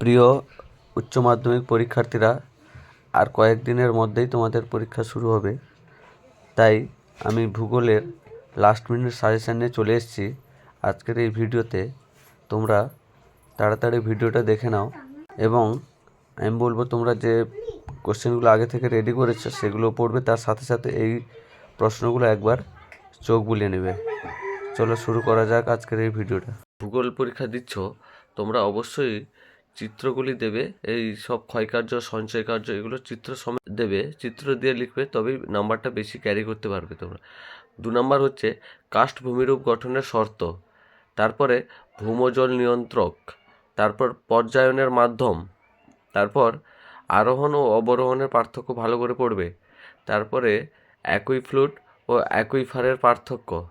প্রিয় উচ্চ মাধ্যমিক পরীক্ষার্থীরা, আর কয়েকদিনের মধ্যেই তোমাদের পরীক্ষা শুরু হবে। তাই আমি ভূগোলের লাস্ট মিনিট সাজেশান নিয়ে চলে এসেছি। আজকের এই ভিডিওতে তোমরা তাড়াতাড়ি ভিডিওটা দেখে নাও এবং আমি বলব তোমরা যে কোশ্চেনগুলো আগে থেকে রেডি করেছ, সেগুলো পড়বে, তার সাথে সাথে এই প্রশ্নগুলো একবার চোখ বুলিয়ে নেবে। চলো শুরু করা যাক আজকের এই ভিডিওটা। ভূগোল পরীক্ষা দিচ্ছ, তোমরা অবশ্যই চিত্রগুলি দেবে, এই সব ক্ষয়কার্য, সঞ্চয় কার্য, এগুলো চিত্র সমেত দেবে। চিত্র দিয়ে লিখবে, তবেই নাম্বারটা বেশি ক্যারি করতে পারবে তোমরা। দু নাম্বার হচ্ছে, কাস্ট ভূমিরূপ গঠনের শর্ত। তারপরে, ভূমজল নিয়ন্ত্রক। তারপর, পর্যায়নের মাধ্যম। তারপর, আরোহণ ও অবরোহণের পার্থক্য ভালো করে পড়বে। তারপরে একই ফ্লুট ও অ্যাকুইফারের পার্থক্য।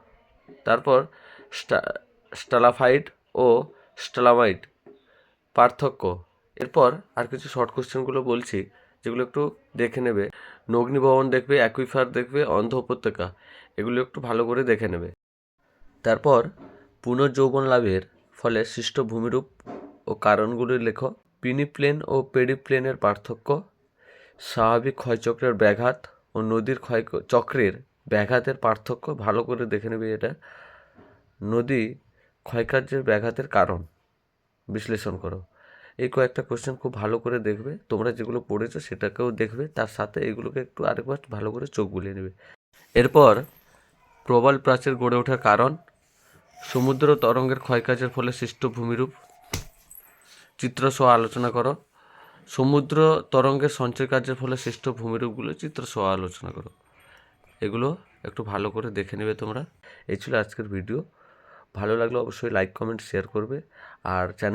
তারপর স্টা- স্টালাফাইট ও স্টালামাইট পার্থক্য। এরপর আর কিছু শর্ট কোশ্চেনগুলো বলছি, যেগুলো একটু দেখে নেবে। নগ্নিভবন দেখবে অ্যাকুইফার দেখবে, অন্ধ উপত্যকা, এগুলো একটু ভালো করে দেখে নেবে। তারপর, পুনর্যৌবন লাভের ফলে সৃষ্ট ভূমিরূপ ও কারণগুলি লেখো। পিনিপ্লেন ও পেডিপ্লেনের পার্থক্য, স্বাভাবিক ক্ষয়চক্রের ব্যাঘাত ও নদীর ক্ষয় চক্রের ব্যাঘাতের পার্থক্য, ভালো করে দেখে নেবে এটা। নদী ক্ষয়কার্যের ব্যাঘাতের কারণ বিশ্লেষণ করো। এই কয়েকটা কোশ্চেন খুব ভালো করে দেখবে। তোমরা যেগুলো পড়েছো সেটাকেও দেখবে। তার সাথে এগুলোকে একটু আরেকবার ভালো করে চোখ বুলিয়ে নেবে। এরপর প্রবল প্রাচীর গড়ে ওঠার কারণ, সমুদ্র তরঙ্গের ক্ষয়কার্যের ফলে সৃষ্ট ভূমিরূপ। চিত্র সহ আলোচনা করো। সমুদ্র তরঙ্গের সঞ্চয় কার্যের ফলে সৃষ্ট ভূমিরূপগুলো চিত্র সহ আলোচনা করো। এগুলো একটু ভালো করে দেখে নেবে তোমরা। এই ছিল আজকের ভিডিও ভালো লাগলে অবশ্যই লাইক কমেন্ট শেয়ার করবে। আর চ্যানেল